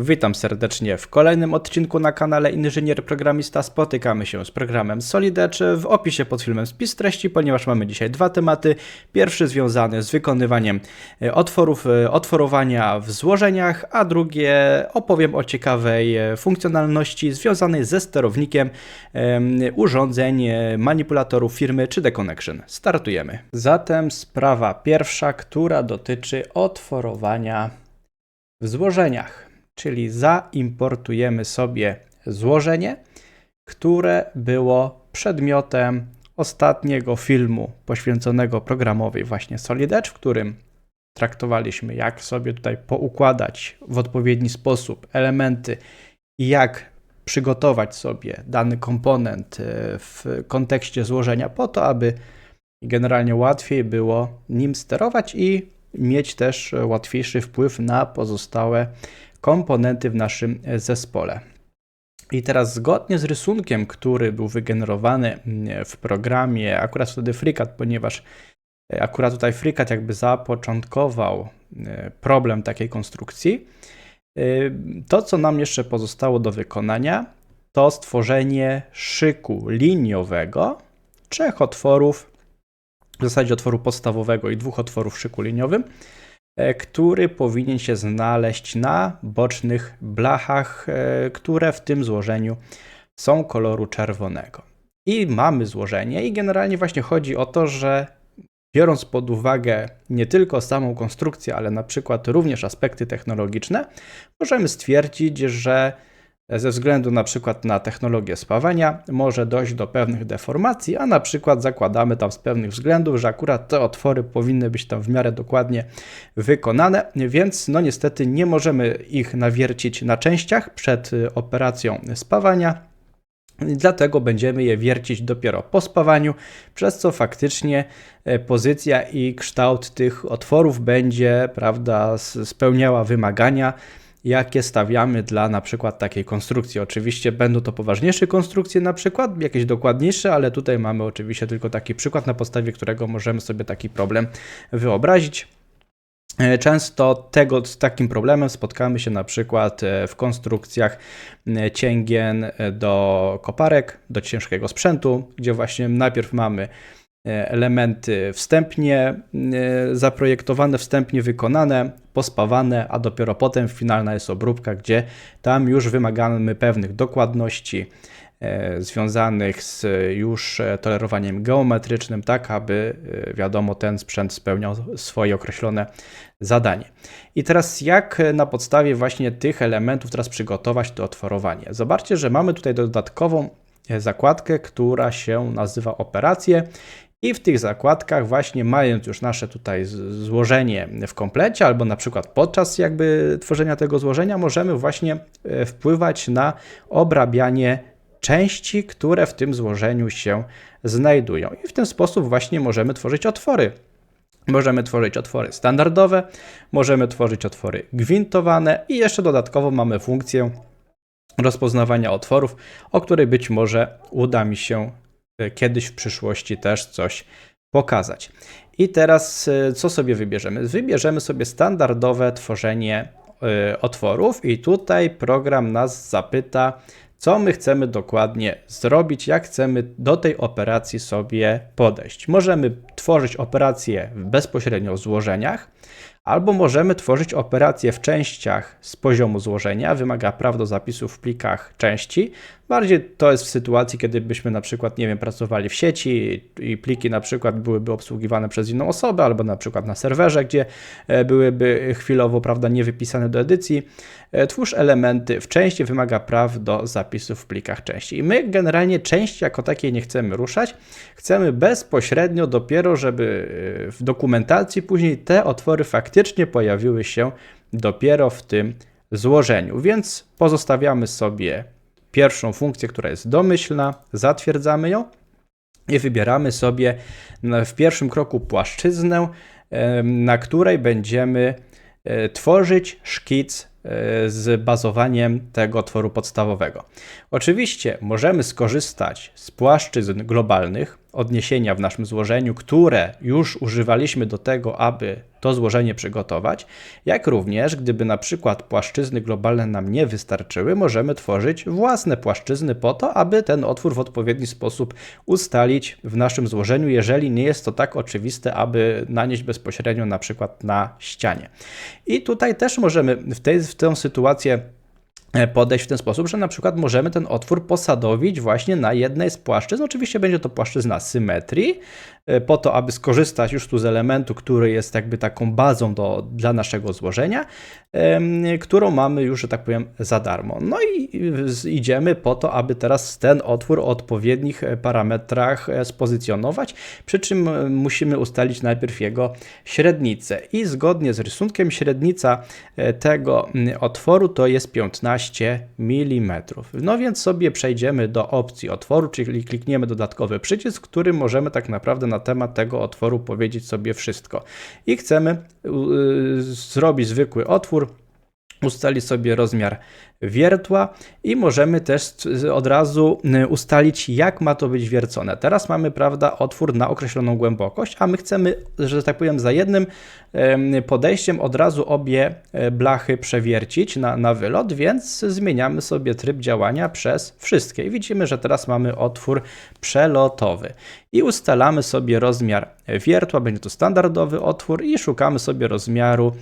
Witam serdecznie w kolejnym odcinku na kanale Inżynier Programista. Spotykamy się z programem Solidecz. W opisie pod filmem spis treści, ponieważ mamy dzisiaj dwa tematy. Pierwszy związany z wykonywaniem e, otworów, e, otworowania w złożeniach, a drugie opowiem o ciekawej e, funkcjonalności związanej ze sterownikiem em, urządzeń, manipulatorów firmy 3D Connection. Startujemy. Zatem sprawa pierwsza, która dotyczy otworowania w złożeniach, czyli zaimportujemy sobie złożenie, które było przedmiotem ostatniego filmu poświęconego programowi właśnie Solid Edge, w którym traktowaliśmy, jak sobie tutaj poukładać w odpowiedni sposób elementy i jak przygotować sobie dany komponent e, w kontekście złożenia po to, aby generalnie łatwiej było nim sterować i mieć też łatwiejszy wpływ na pozostałe komponenty w naszym zespole. I teraz zgodnie z rysunkiem, który był wygenerowany w programie, akurat wtedy FreeCAD, ponieważ e, akurat tutaj FreeCAD jakby zapoczątkował e, problem takiej konstrukcji, e, to co nam jeszcze pozostało do wykonania, to stworzenie szyku liniowego, trzech otworów, w zasadzie otworu podstawowego i dwóch otworów w szyku liniowym, e, który powinien się znaleźć na bocznych blachach, e, które w tym złożeniu są koloru czerwonego. I mamy złożenie, i generalnie właśnie chodzi o to, że biorąc pod uwagę nie tylko samą konstrukcję, ale na przykład również aspekty technologiczne, możemy stwierdzić, że ze względu na przykład na technologię spawania może dojść do pewnych deformacji, a na przykład zakładamy tam z pewnych względów, że akurat te otwory powinny być tam w miarę dokładnie wykonane, więc no niestety nie możemy ich nawiercić na częściach przed y, operacją spawania. Dlatego będziemy je wiercić dopiero po spawaniu, przez co faktycznie e, pozycja i kształt tych otworów będzie, prawda, spełniała wymagania, jakie stawiamy dla na przykład takiej konstrukcji. Oczywiście będą to poważniejsze konstrukcje, na przykład jakieś dokładniejsze, ale tutaj mamy oczywiście tylko taki przykład, na podstawie którego możemy sobie taki problem wyobrazić. E, Często tego, z takim problemem spotkamy się na przykład e, w konstrukcjach e, cięgien do koparek, do ciężkiego sprzętu, gdzie właśnie najpierw mamy elementy wstępnie e, zaprojektowane, wstępnie wykonane, pospawane, a dopiero potem finalna jest obróbka, gdzie tam już wymagamy pewnych dokładności e, związanych z już e, tolerowaniem geometrycznym, tak aby e, wiadomo ten sprzęt spełniał swoje określone zadanie. I teraz jak na podstawie właśnie tych elementów teraz przygotować to otworowanie? Zobaczcie, że mamy tutaj dodatkową e, zakładkę, która się nazywa operacje i w tych zakładkach właśnie mając już nasze tutaj złożenie w komplecie albo na przykład podczas jakby tworzenia tego złożenia możemy właśnie e, wpływać na obrabianie części, które w tym złożeniu się znajdują. I w ten sposób właśnie możemy tworzyć otwory. Możemy tworzyć otwory standardowe, możemy tworzyć otwory gwintowane i jeszcze dodatkowo mamy funkcję rozpoznawania otworów, o której być może uda mi się kiedyś w przyszłości też coś pokazać. I teraz e, co sobie wybierzemy? Wybierzemy sobie standardowe tworzenie e, otworów i tutaj program nas zapyta, co my chcemy dokładnie zrobić, jak chcemy do tej operacji sobie podejść. Możemy tworzyć operacje bezpośrednio w złożeniach, albo możemy tworzyć operacje w częściach z poziomu złożenia, wymaga praw do zapisu w plikach części. Bardziej to jest w sytuacji, kiedy byśmy na przykład, nie wiem, pracowali w sieci i pliki na przykład byłyby obsługiwane przez inną osobę, albo na przykład na serwerze, gdzie e, byłyby chwilowo, prawda, niewypisane do edycji. E, Twórz elementy w części wymaga praw do zapisu w plikach części. I my generalnie części jako takiej nie chcemy ruszać. Chcemy bezpośrednio dopiero, żeby e, w dokumentacji później te otwory faktycznie pojawiły się dopiero w tym złożeniu. Więc pozostawiamy sobie pierwszą funkcję, która jest domyślna, zatwierdzamy ją i wybieramy sobie w pierwszym kroku płaszczyznę, em, na której będziemy e, tworzyć szkic e, z bazowaniem tego otworu podstawowego. Oczywiście możemy skorzystać z płaszczyzn globalnych, odniesienia w naszym złożeniu, które już używaliśmy do tego, aby to złożenie przygotować, jak również gdyby na przykład płaszczyzny globalne nam nie wystarczyły, możemy tworzyć własne płaszczyzny po to, aby ten otwór w odpowiedni sposób ustalić w naszym złożeniu, jeżeli nie jest to tak oczywiste, aby nanieść bezpośrednio na przykład na ścianie. I tutaj też możemy w, tej, w tę sytuację podejść w ten sposób, że na przykład możemy ten otwór posadowić właśnie na jednej z płaszczyzn. Oczywiście będzie to płaszczyzna symetrii, e, po to, aby skorzystać już tu z elementu, który jest jakby taką bazą do, dla naszego złożenia, którą mamy już, że tak powiem, za darmo. No i idziemy po to, aby teraz ten otwór o odpowiednich e, parametrach spozycjonować, przy czym musimy ustalić najpierw jego średnicę. I zgodnie z rysunkiem średnica tego otworu to jest 15 15 mm. No więc sobie przejdziemy do opcji otworu, czyli klikniemy dodatkowy przycisk, który możemy tak naprawdę na temat tego otworu powiedzieć sobie wszystko. I chcemy yy, zrobić zwykły otwór, ustalić sobie rozmiar wiertła i możemy też od razu y, ustalić, jak ma to być wiercone. Teraz mamy, prawda, otwór na określoną głębokość, a my chcemy, że tak powiem, za jednym podejściem od razu obie e, blachy przewiercić na, na wylot, więc zmieniamy sobie tryb działania przez wszystkie. I widzimy, że teraz mamy otwór przelotowy. I ustalamy sobie rozmiar wiertła, będzie to standardowy otwór i szukamy sobie rozmiaru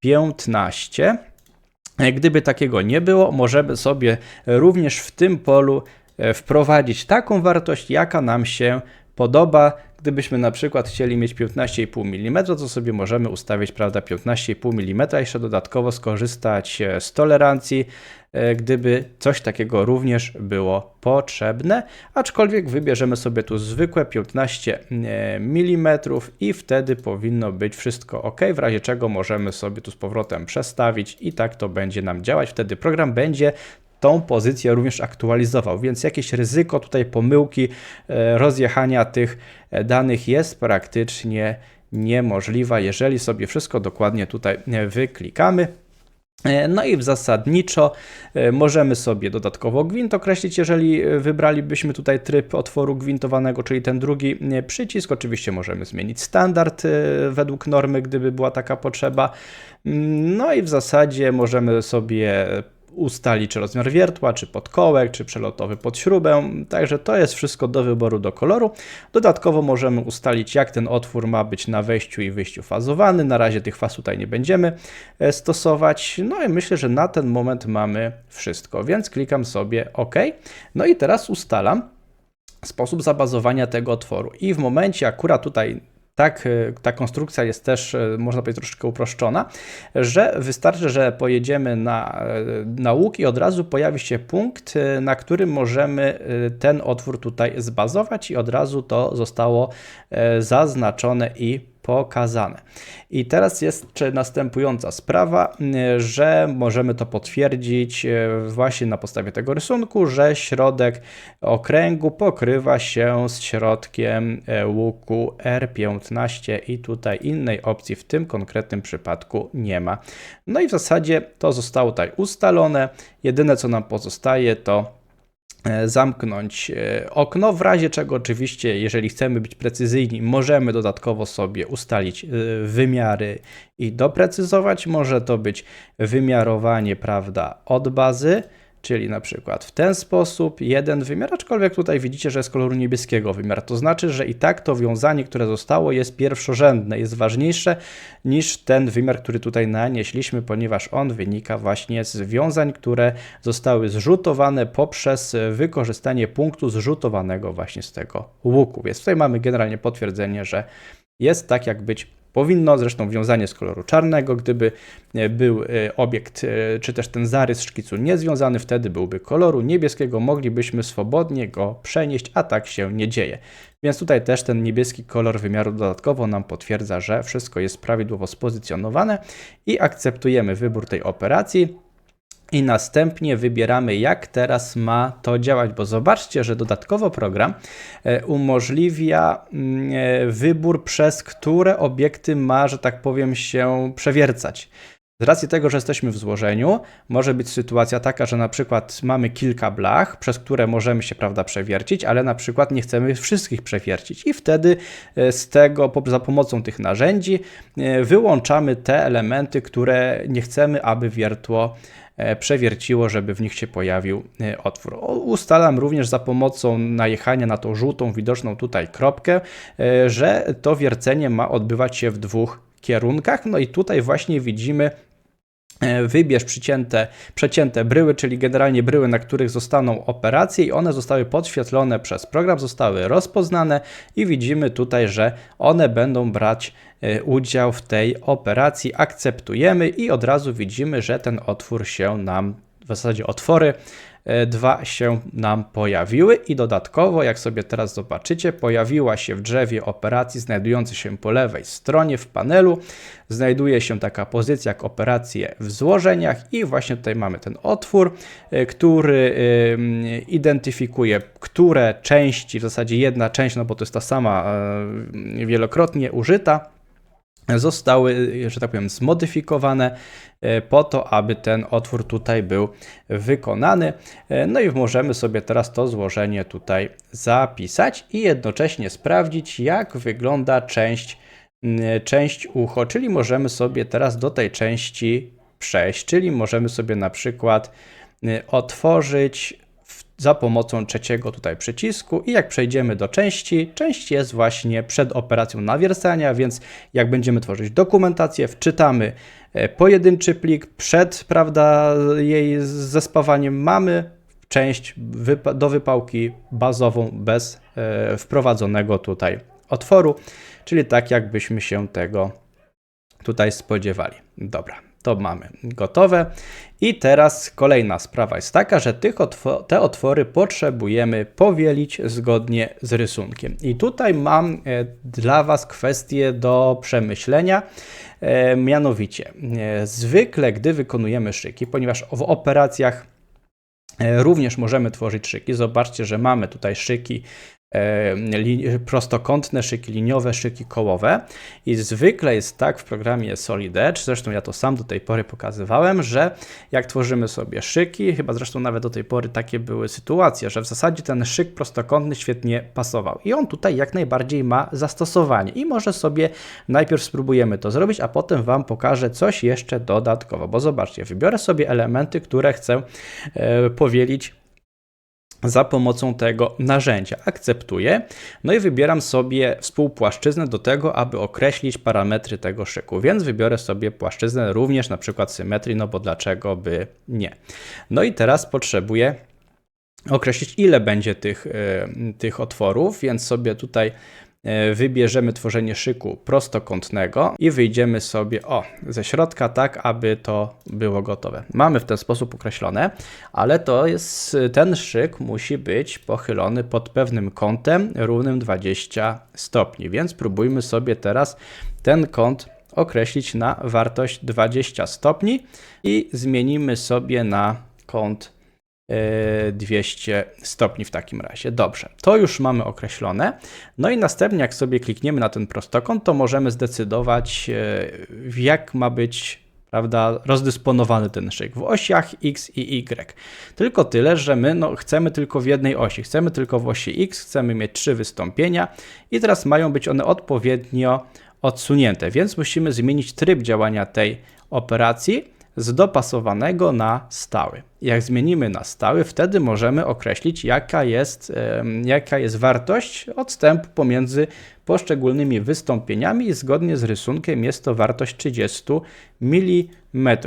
15 E, gdyby takiego nie było, możemy sobie również w tym polu e, wprowadzić taką wartość, jaka nam się podoba. Gdybyśmy na przykład chcieli mieć 15,5 mm, to sobie możemy ustawić prawda, 15,5 mm, jeszcze dodatkowo skorzystać e, z tolerancji, gdyby coś takiego również było potrzebne, aczkolwiek wybierzemy sobie tu zwykłe 15 e, mm i wtedy powinno być wszystko ok, w razie czego możemy sobie tu z powrotem przestawić i tak to będzie nam działać. Wtedy program będzie tą pozycję również aktualizował, więc jakieś ryzyko tutaj pomyłki, e, rozjechania tych e, danych jest praktycznie niemożliwa, jeżeli sobie wszystko dokładnie tutaj e, wyklikamy. No i w zasadniczo możemy sobie dodatkowo gwint określić, jeżeli wybralibyśmy tutaj tryb otworu gwintowanego, czyli ten drugi przycisk. Oczywiście możemy zmienić standard według normy, gdyby była taka potrzeba. Mm, no i w zasadzie możemy sobie ustali czy rozmiar wiertła, czy podkołek, czy przelotowy pod śrubę, także to jest wszystko do wyboru do koloru. Dodatkowo możemy ustalić jak ten otwór ma być na wejściu i wyjściu fazowany, na razie tych faz tutaj nie będziemy e, stosować, no i myślę, że na ten moment mamy wszystko, więc klikam sobie OK. No i teraz ustalam sposób zabazowania tego otworu i w momencie akurat tutaj tak e, ta konstrukcja jest też, e, można powiedzieć, troszeczkę uproszczona, że wystarczy, że pojedziemy na, e, na łuk i od razu pojawi się punkt, na którym możemy ten otwór tutaj zbazować i od razu to zostało zaznaczone i pokazane. I teraz jest następująca sprawa, że możemy to potwierdzić e, właśnie na podstawie tego rysunku, że środek okręgu pokrywa się z środkiem e, łuku R15 i tutaj innej opcji w tym konkretnym przypadku nie ma. No i w zasadzie to zostało tutaj ustalone. Jedyne co nam pozostaje to zamknąć e, okno, w razie czego oczywiście, jeżeli chcemy być precyzyjni, możemy dodatkowo sobie ustalić e, wymiary i doprecyzować. Może to być wymiarowanie, prawda, od bazy, czyli na przykład w ten sposób jeden wymiar, aczkolwiek tutaj widzicie, że jest koloru niebieskiego wymiar. To znaczy, że i tak to wiązanie, które zostało jest pierwszorzędne, jest ważniejsze niż ten wymiar, który tutaj nanieśliśmy, ponieważ on wynika właśnie z wiązań, które zostały zrzutowane poprzez wykorzystanie punktu zrzutowanego właśnie z tego łuku. Więc tutaj mamy generalnie potwierdzenie, że jest tak, jak być powinno. Zresztą wiązanie z koloru czarnego, gdyby e, był e, obiekt, e, czy też ten zarys szkicu niezwiązany, wtedy byłby koloru niebieskiego, moglibyśmy swobodnie go przenieść, a tak się nie dzieje. Więc tutaj też ten niebieski kolor wymiaru dodatkowo nam potwierdza, że wszystko jest prawidłowo spozycjonowane i akceptujemy wybór tej operacji i następnie wybieramy, jak teraz ma to działać, bo zobaczcie, że dodatkowo program e, umożliwia mm, e, wybór, przez które obiekty ma, że tak powiem, się przewiercać. Z racji tego, że jesteśmy w złożeniu, może być sytuacja taka, że na przykład mamy kilka blach, przez które możemy się prawda, przewiercić, ale na przykład nie chcemy wszystkich przewiercić. I wtedy e, z tego, za pomocą tych narzędzi, wyłączamy te elementy, które nie chcemy, aby wiertło przewierciło, żeby w nich się pojawił otwór. Ustalam również za pomocą najechania na tą żółtą, widoczną tutaj kropkę, że to wiercenie ma odbywać się w dwóch kierunkach. No i tutaj właśnie widzimy e, wybierz przycięte, przecięte bryły, czyli generalnie bryły, na których zostaną operacje i one zostały podświetlone przez program, zostały rozpoznane i widzimy tutaj, że one będą brać e, udział w tej operacji. Akceptujemy i od razu widzimy, że ten otwór się nam, w zasadzie otwory E, dwa się nam pojawiły i dodatkowo, jak sobie teraz zobaczycie, pojawiła się w drzewie operacji znajdującej się po lewej stronie w panelu. Znajduje się taka pozycja jak operacje w złożeniach i właśnie tutaj mamy ten otwór, e, który identyfikuje, które części, w zasadzie jedna część, no bo to jest ta sama e, wielokrotnie użyta, zostały, że tak powiem, zmodyfikowane e, po to, aby ten otwór tutaj był wykonany. E, no i możemy sobie teraz to złożenie tutaj zapisać i jednocześnie sprawdzić, jak wygląda część, część ucho, czyli możemy sobie teraz do tej części przejść, czyli możemy sobie na przykład otworzyć za pomocą trzeciego tutaj przycisku i jak przejdziemy do części, część jest właśnie przed operacją nawiercania, więc jak będziemy tworzyć dokumentację, wczytamy e, pojedynczy plik, przed prawda, jej zespawaniem mamy część do wypałki bazową bez e, wprowadzonego tutaj otworu, czyli tak jakbyśmy się tego tutaj spodziewali. Dobra, to mamy gotowe. I teraz kolejna sprawa jest taka, że tych otwo te otwory potrzebujemy powielić zgodnie z rysunkiem. I tutaj mam e, dla Was kwestię do przemyślenia. E, mianowicie, e, zwykle gdy wykonujemy szyki, ponieważ w operacjach Również możemy tworzyć szyki. Zobaczcie, że mamy tutaj szyki prostokątne szyki liniowe, szyki kołowe. I zwykle jest tak w programie Solid Edge, zresztą ja to sam do tej pory pokazywałem, że jak tworzymy sobie szyki, chyba zresztą nawet do tej pory takie były sytuacje, że w zasadzie ten szyk prostokątny świetnie pasował. I on tutaj jak najbardziej ma zastosowanie. I może sobie najpierw spróbujemy to zrobić, a potem Wam pokażę coś jeszcze dodatkowo, bo zobaczcie, wybiorę sobie elementy, które chcę e, powielić za pomocą tego narzędzia. Akceptuję. No i wybieram sobie współpłaszczyznę do tego, aby określić parametry tego szyku. Więc wybiorę sobie płaszczyznę również na przykład symetrii, no bo dlaczego by nie. No i teraz potrzebuję określić ile będzie tych, yy, tych otworów, więc sobie tutaj wybierzemy tworzenie szyku prostokątnego i wyjdziemy sobie o, ze środka tak, aby to było gotowe. Mamy w ten sposób określone, ale to jest, ten szyk musi być pochylony pod pewnym kątem równym 20 stopni, więc spróbujmy sobie teraz ten kąt określić na wartość 20 stopni i zmienimy sobie na kąt 200 e, stopni w takim razie. Dobrze, to już mamy określone. No i następnie, jak sobie klikniemy na ten prostokąt, to możemy zdecydować, e, jak ma być prawda, rozdysponowany ten szyk w osiach X i Y. Tylko tyle, że my no, chcemy tylko w jednej osi. Chcemy tylko w osi X, chcemy mieć trzy wystąpienia i teraz mają być one odpowiednio odsunięte, więc musimy zmienić tryb działania tej operacji z dopasowanego na stały. Jak zmienimy na stały, wtedy możemy określić, jaka jest, jaka jest wartość odstępu pomiędzy poszczególnymi wystąpieniami i zgodnie z rysunkiem jest to wartość 30 mm.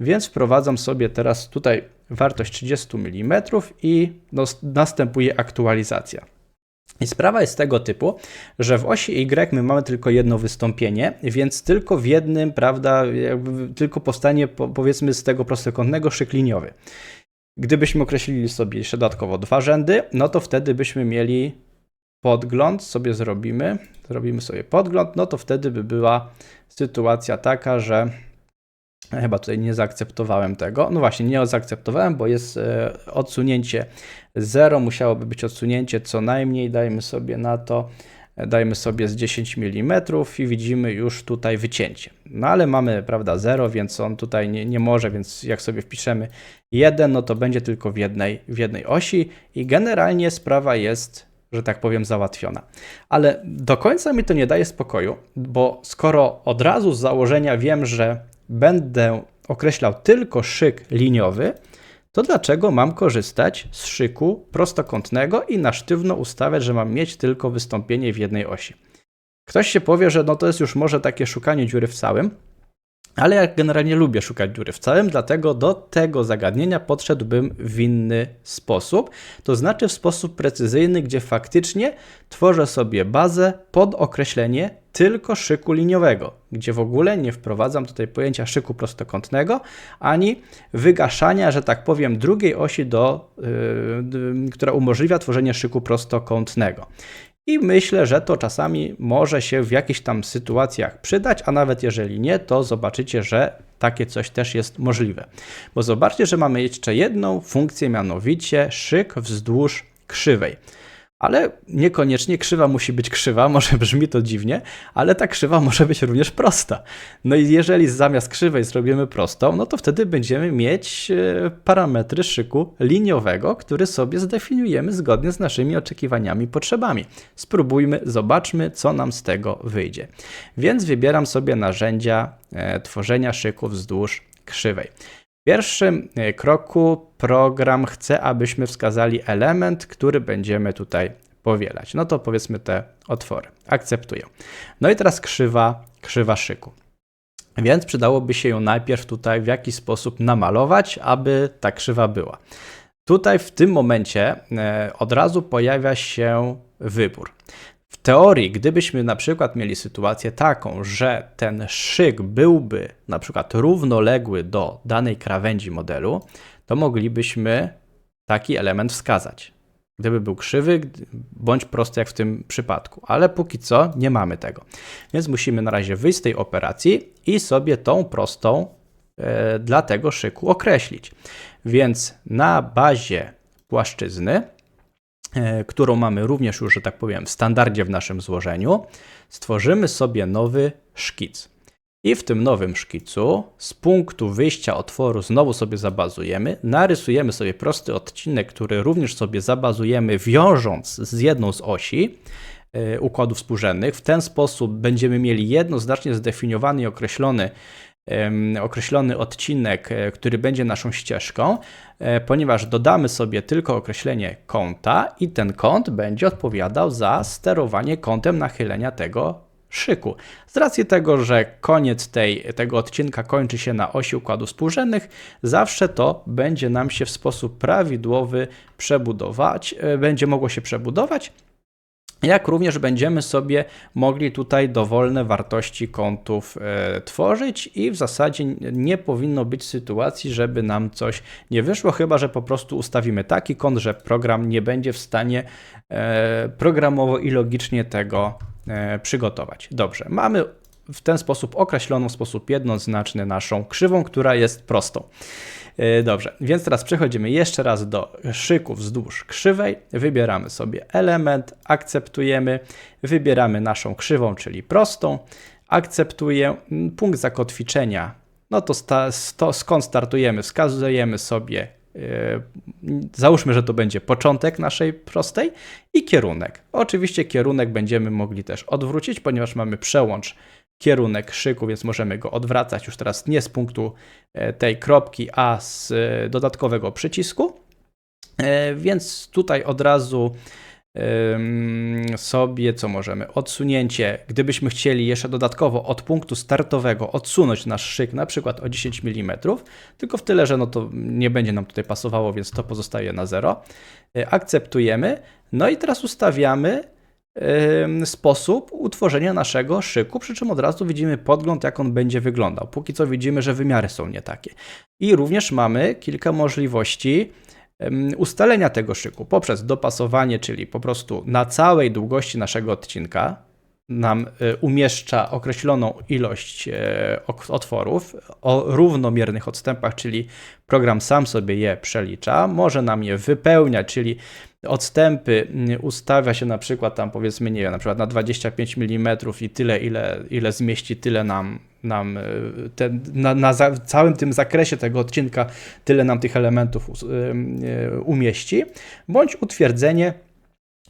Więc wprowadzam sobie teraz tutaj wartość 30 mm i następuje aktualizacja. I sprawa jest tego typu, że w osi Y my mamy tylko jedno wystąpienie, więc tylko w jednym, prawda, tylko powstanie powiedzmy z tego prostokątnego szyk liniowy. Gdybyśmy określili sobie jeszcze dodatkowo dwa rzędy, no to wtedy byśmy mieli podgląd, sobie zrobimy, zrobimy sobie podgląd, no to wtedy by była sytuacja taka, że Chyba tutaj nie zaakceptowałem tego. No właśnie, nie zaakceptowałem, bo jest e, odsunięcie 0. Musiałoby być odsunięcie co najmniej, dajmy sobie na to dajmy sobie z 10 mm i widzimy już tutaj wycięcie. No ale mamy, prawda, 0, więc on tutaj nie, nie może, więc jak sobie wpiszemy 1, no to będzie tylko w jednej, w jednej osi i generalnie sprawa jest, że tak powiem, załatwiona. Ale do końca mi to nie daje spokoju, bo skoro od razu z założenia wiem, że będę określał tylko szyk liniowy, to dlaczego mam korzystać z szyku prostokątnego i na sztywno ustawiać, że mam mieć tylko wystąpienie w jednej osi? Ktoś się powie, że no to jest już może takie szukanie dziury w całym, ale ja generalnie lubię szukać dziury w całym, dlatego do tego zagadnienia podszedłbym w inny sposób, to znaczy w sposób precyzyjny, gdzie faktycznie tworzę sobie bazę pod określenie tylko szyku liniowego, gdzie w ogóle nie wprowadzam tutaj pojęcia szyku prostokątnego, ani wygaszania, że tak powiem, drugiej osi, do, yy, która umożliwia tworzenie szyku prostokątnego. I myślę, że to czasami może się w jakichś tam sytuacjach przydać, a nawet jeżeli nie, to zobaczycie, że takie coś też jest możliwe. Bo zobaczcie, że mamy jeszcze jedną funkcję, mianowicie szyk wzdłuż krzywej ale niekoniecznie krzywa musi być krzywa, może brzmi to dziwnie, ale ta krzywa może być również prosta. No i jeżeli zamiast krzywej zrobimy prostą, no to wtedy będziemy mieć e, parametry szyku liniowego, który sobie zdefiniujemy zgodnie z naszymi oczekiwaniami, potrzebami. Spróbujmy, zobaczmy, co nam z tego wyjdzie. Więc wybieram sobie narzędzia e, tworzenia szyku wzdłuż krzywej. W pierwszym e, kroku program chce, abyśmy wskazali element, który będziemy tutaj powielać. No to powiedzmy te otwory. Akceptuję. No i teraz krzywa, krzywa szyku. Więc przydałoby się ją najpierw tutaj w jakiś sposób namalować, aby ta krzywa była. Tutaj w tym momencie e, od razu pojawia się wybór. W teorii, gdybyśmy na przykład mieli sytuację taką, że ten szyk byłby na przykład równoległy do danej krawędzi modelu, to moglibyśmy taki element wskazać. Gdyby był krzywy bądź prosty, jak w tym przypadku, ale póki co nie mamy tego. Więc musimy na razie wyjść z tej operacji i sobie tą prostą e, dla tego szyku określić. Więc na bazie płaszczyzny którą mamy również już, że tak powiem, w standardzie w naszym złożeniu, stworzymy sobie nowy szkic. I w tym nowym szkicu z punktu wyjścia otworu znowu sobie zabazujemy, narysujemy sobie prosty odcinek, który również sobie zabazujemy, wiążąc z jedną z osi e, układów współrzędnych. W ten sposób będziemy mieli jednoznacznie zdefiniowany i określony określony odcinek, e, który będzie naszą ścieżką, e, ponieważ dodamy sobie tylko określenie kąta i ten kąt będzie odpowiadał za sterowanie kątem nachylenia tego szyku. Z racji tego, że koniec tej, tego odcinka kończy się na osi układów współrzędnych, zawsze to będzie nam się w sposób prawidłowy przebudować, e, będzie mogło się przebudować jak również będziemy sobie mogli tutaj dowolne wartości kątów e, tworzyć i w zasadzie nie powinno być sytuacji, żeby nam coś nie wyszło, chyba że po prostu ustawimy taki kąt, że program nie będzie w stanie e, programowo i logicznie tego e, przygotować. Dobrze, mamy w ten sposób określoną w sposób jednoznaczny naszą krzywą, która jest prostą. E, dobrze, więc teraz przechodzimy jeszcze raz do szyku wzdłuż krzywej. Wybieramy sobie element, akceptujemy, wybieramy naszą krzywą, czyli prostą, akceptuję. Punkt zakotwiczenia, no to, sta, to skąd startujemy, wskazujemy sobie Yy, załóżmy, że to będzie początek naszej prostej i kierunek. Oczywiście kierunek będziemy mogli też odwrócić, ponieważ mamy przełącz kierunek szyku, więc możemy go odwracać już teraz nie z punktu e, tej kropki, a z e, dodatkowego przycisku. E, więc tutaj od razu sobie, co możemy, odsunięcie, gdybyśmy chcieli jeszcze dodatkowo od punktu startowego odsunąć nasz szyk na przykład o 10 mm, tylko w tyle, że no to nie będzie nam tutaj pasowało, więc to pozostaje na zero. Akceptujemy, no i teraz ustawiamy sposób utworzenia naszego szyku, przy czym od razu widzimy podgląd, jak on będzie wyglądał. Póki co widzimy, że wymiary są nie takie. I również mamy kilka możliwości ustalenia tego szyku poprzez dopasowanie, czyli po prostu na całej długości naszego odcinka nam e, umieszcza określoną ilość e, otworów o równomiernych odstępach, czyli program sam sobie je przelicza, może nam je wypełniać, czyli odstępy mm, ustawia się na przykład tam powiedzmy, nie wiem, na przykład na 25 mm i tyle, ile, ile zmieści, tyle nam, nam y, te, na, na za, całym tym zakresie tego odcinka, tyle nam tych elementów umieści, bądź utwierdzenie,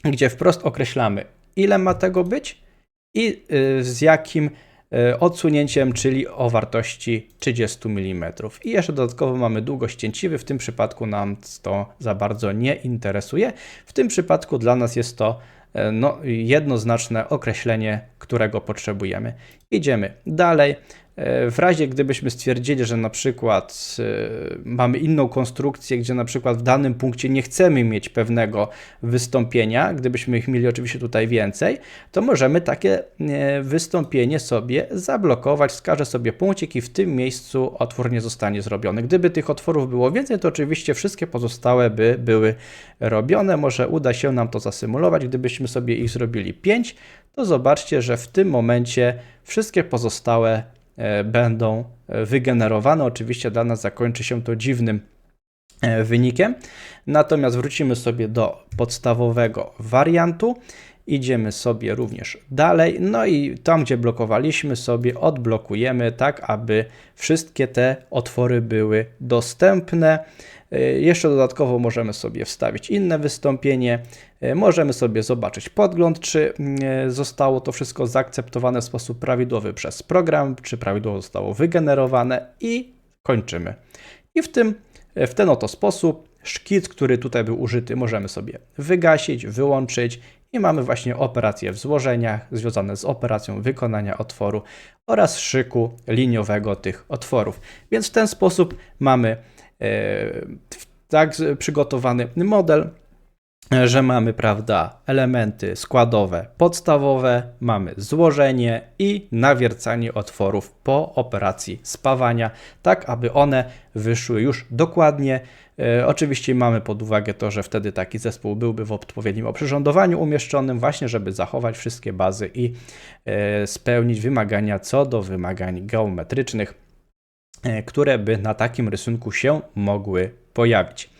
gdzie wprost określamy, ile ma tego być i z jakim E, odsunięciem, czyli o wartości 30 mm. I jeszcze dodatkowo mamy długość cięciwy, w tym przypadku nam to za bardzo nie interesuje. W tym przypadku dla nas jest to e, no, jednoznaczne określenie, którego potrzebujemy. Idziemy dalej. E, w razie gdybyśmy stwierdzili, że na przykład e, mamy inną konstrukcję, gdzie na przykład w danym punkcie nie chcemy mieć pewnego wystąpienia, gdybyśmy ich mieli oczywiście tutaj więcej, to możemy takie e, wystąpienie sobie zablokować. Wskażę sobie punkcik i w tym miejscu otwór nie zostanie zrobiony. Gdyby tych otworów było więcej, to oczywiście wszystkie pozostałe by były robione. Może uda się nam to zasymulować. Gdybyśmy sobie ich zrobili 5, to zobaczcie, że w tym momencie wszystkie pozostałe E, będą e, wygenerowane. Oczywiście dla nas zakończy się to dziwnym e, wynikiem. Natomiast wrócimy sobie do podstawowego wariantu. Idziemy sobie również dalej, no i tam, gdzie blokowaliśmy, sobie odblokujemy, tak aby wszystkie te otwory były dostępne. E, jeszcze dodatkowo możemy sobie wstawić inne wystąpienie, e, możemy sobie zobaczyć podgląd, czy mm, e, zostało to wszystko zaakceptowane w sposób prawidłowy przez program, czy prawidłowo zostało wygenerowane i kończymy. I w, tym, w ten oto sposób szkic, który tutaj był użyty, możemy sobie wygasić, wyłączyć i mamy właśnie operacje w złożeniach związane z operacją wykonania otworu oraz szyku liniowego tych otworów. Więc w ten sposób mamy tak przygotowany model, że mamy, prawda, elementy składowe podstawowe, mamy złożenie i nawiercanie otworów po operacji spawania, tak aby one wyszły już dokładnie. E, oczywiście mamy pod uwagę to, że wtedy taki zespół byłby w odpowiednim oprzyrządowaniu umieszczonym, właśnie żeby zachować wszystkie bazy i e, spełnić wymagania co do wymagań geometrycznych E, które by na takim rysunku się mogły pojawić.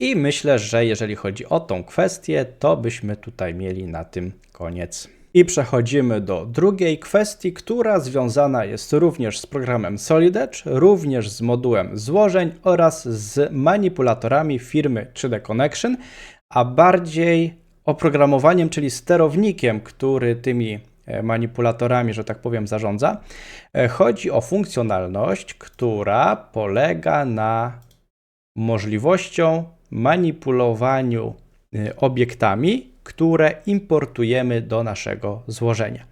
I myślę, że jeżeli chodzi o tą kwestię, to byśmy tutaj mieli na tym koniec. I przechodzimy do drugiej kwestii, która związana jest również z programem Solid Edge, również z modułem złożeń oraz z manipulatorami firmy 3D Connection, a bardziej oprogramowaniem, czyli sterownikiem, który tymi E, manipulatorami, że tak powiem, zarządza. E, chodzi o funkcjonalność, która polega na możliwością manipulowaniu e, obiektami, które importujemy do naszego złożenia.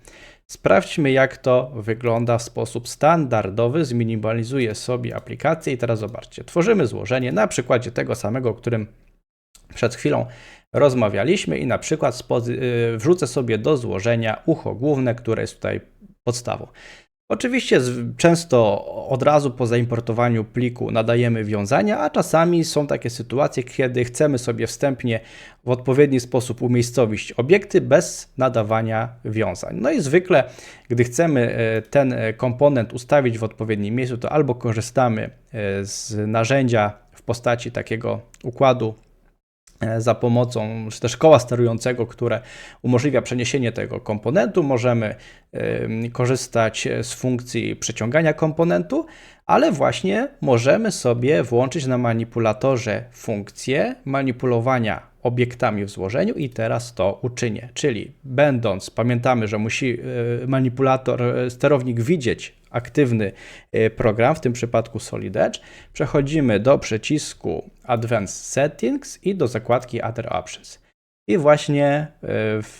Sprawdźmy, jak to wygląda w sposób standardowy. Zminimalizuję sobie aplikację i teraz zobaczcie. Tworzymy złożenie na przykładzie tego samego, o którym przed chwilą rozmawialiśmy i na przykład y, wrzucę sobie do złożenia ucho główne, które jest tutaj podstawą. Oczywiście często od razu po zaimportowaniu pliku nadajemy wiązania, a czasami są takie sytuacje, kiedy chcemy sobie wstępnie w odpowiedni sposób umiejscowić obiekty bez nadawania wiązań. No i zwykle, gdy chcemy e, ten e, komponent ustawić w odpowiednim miejscu, to albo korzystamy e, z narzędzia w postaci takiego układu za pomocą, czy też koła sterującego, które umożliwia przeniesienie tego komponentu. Możemy korzystać z funkcji przeciągania komponentu, ale właśnie możemy sobie włączyć na manipulatorze funkcję manipulowania obiektami w złożeniu i teraz to uczynię. Czyli będąc, pamiętamy, że musi e, manipulator, e, sterownik widzieć aktywny program, w tym przypadku Solid Edge, przechodzimy do przycisku Advanced Settings i do zakładki Other Options. I właśnie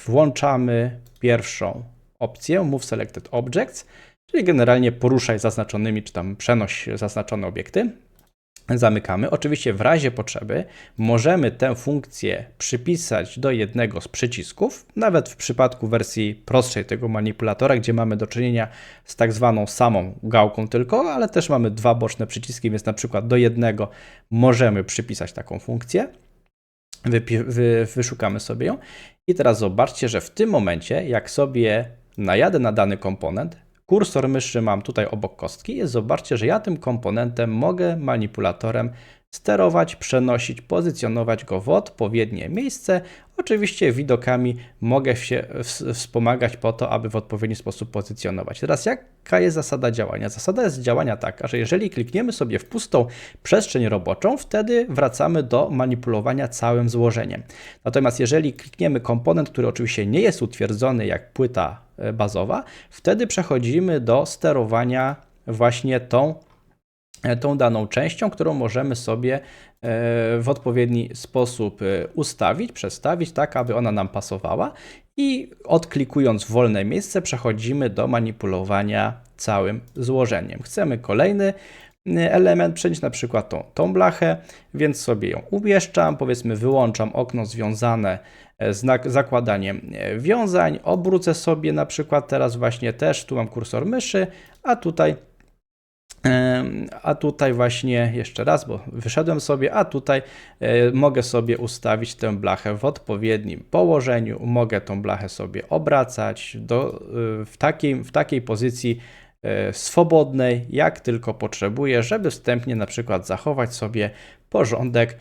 włączamy pierwszą opcję Move Selected Objects, czyli generalnie poruszaj zaznaczonymi, czy tam przenoś zaznaczone obiekty zamykamy. Oczywiście w razie potrzeby możemy tę funkcję przypisać do jednego z przycisków, nawet w przypadku wersji prostszej tego manipulatora, gdzie mamy do czynienia z tak zwaną samą gałką tylko, ale też mamy dwa boczne przyciski, więc na przykład do jednego możemy przypisać taką funkcję. Wy- wyszukamy sobie ją i teraz zobaczcie, że w tym momencie, jak sobie najadę na dany komponent, Kursor myszy mam tutaj obok kostki. I zobaczcie, że ja tym komponentem mogę manipulatorem sterować, przenosić, pozycjonować go w odpowiednie miejsce. Oczywiście widokami mogę się ws- wspomagać po to, aby w odpowiedni sposób pozycjonować. Teraz jaka jest zasada działania? Zasada jest działania taka, że jeżeli klikniemy sobie w pustą przestrzeń roboczą, wtedy wracamy do manipulowania całym złożeniem. Natomiast jeżeli klikniemy komponent, który oczywiście nie jest utwierdzony jak płyta e, bazowa, wtedy przechodzimy do sterowania właśnie tą tą daną częścią, którą możemy sobie e, w odpowiedni sposób e, ustawić, przestawić, tak aby ona nam pasowała. I odklikując wolne miejsce, przechodzimy do manipulowania całym złożeniem. Chcemy kolejny e, element przenieść, na przykład tą, tą blachę, więc sobie ją umieszczam. Powiedzmy, wyłączam okno związane e, z nak- zakładaniem e, wiązań, obrócę sobie na przykład teraz właśnie też, tu mam kursor myszy, a tutaj A tutaj właśnie jeszcze raz, bo wyszedłem sobie, a tutaj e, mogę sobie ustawić tę blachę w odpowiednim położeniu. Mogę tą blachę sobie obracać do, e, w, takiej, w takiej pozycji e, swobodnej, jak tylko potrzebuję, żeby wstępnie na przykład zachować sobie porządek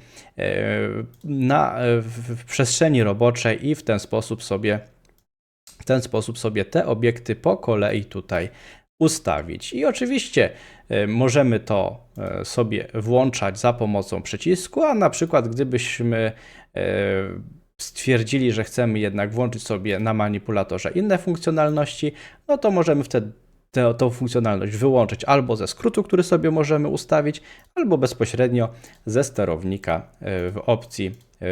na, w przestrzeni roboczej i w ten sposób sobie w ten sposób sobie te obiekty po kolei tutaj ustawić. I oczywiście e, możemy to e, sobie włączać za pomocą przycisku, a na przykład gdybyśmy e, stwierdzili, że chcemy jednak włączyć sobie na manipulatorze inne funkcjonalności, no to możemy wtedy tę, tą funkcjonalność wyłączyć albo ze skrótu, który sobie możemy ustawić, albo bezpośrednio ze sterownika w opcji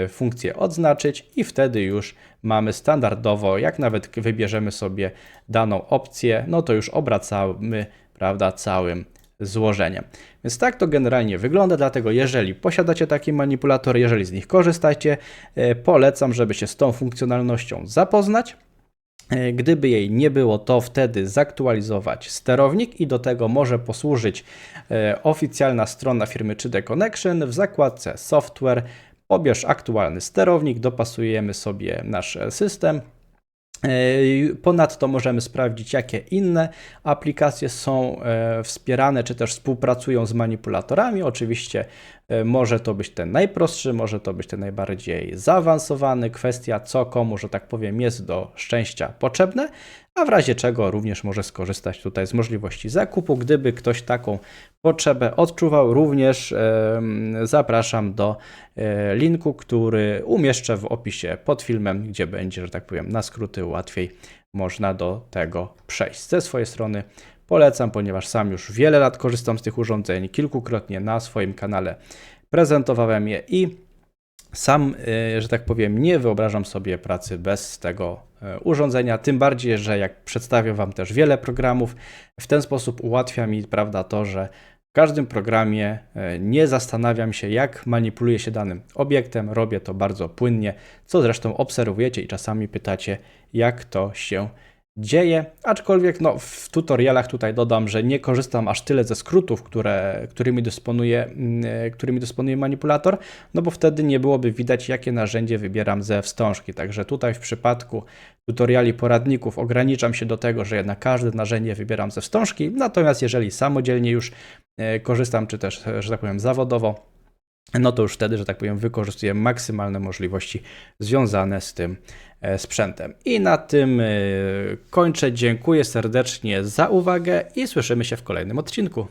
funkcję odznaczyć i wtedy już mamy standardowo, jak nawet wybierzemy sobie daną opcję, no to już obracamy, prawda, całym złożeniem. Więc tak to generalnie wygląda, dlatego jeżeli posiadacie taki manipulator, jeżeli z nich korzystacie, e, polecam, żeby się z tą funkcjonalnością zapoznać. E, Gdyby jej nie było, to wtedy zaktualizować sterownik i do tego może posłużyć e, oficjalna strona firmy 3D Connection w zakładce Software. Pobierz aktualny sterownik, dopasujemy sobie nasz e, system. E, Ponadto możemy sprawdzić, jakie inne aplikacje są e, wspierane, czy też współpracują z manipulatorami. Oczywiście może to być ten najprostszy, może to być ten najbardziej zaawansowany. Kwestia, co komu, że tak powiem, jest do szczęścia potrzebne, a w razie czego również może skorzystać tutaj z możliwości zakupu. Gdyby ktoś taką potrzebę odczuwał, również zapraszam do e, linku, który umieszczę w opisie pod filmem, gdzie będzie, że tak powiem, na skróty łatwiej można do tego przejść. Ze swojej strony polecam, ponieważ sam już wiele lat korzystam z tych urządzeń, kilkukrotnie na swoim kanale prezentowałem je i sam, y, że tak powiem, nie wyobrażam sobie pracy bez tego e, urządzenia, tym bardziej, że jak przedstawię Wam też wiele programów, w ten sposób ułatwia mi, prawda, to, że w każdym programie e, nie zastanawiam się, jak manipuluje się danym obiektem, robię to bardzo płynnie, co zresztą obserwujecie i czasami pytacie, jak to się dzieje, aczkolwiek no, w tutorialach tutaj dodam, że nie korzystam aż tyle ze skrótów, które, którymi, dysponuje, mm, którymi dysponuje manipulator, no bo wtedy nie byłoby widać, jakie narzędzie wybieram ze wstążki. Także tutaj w przypadku tutoriali poradników ograniczam się do tego, że na każde narzędzie wybieram ze wstążki, natomiast jeżeli samodzielnie już e, korzystam, czy też, e, że tak powiem, zawodowo, no to już wtedy, że tak powiem, wykorzystuję maksymalne możliwości związane z tym e, sprzętem. I na tym e, kończę. Dziękuję serdecznie za uwagę i słyszymy się w kolejnym odcinku.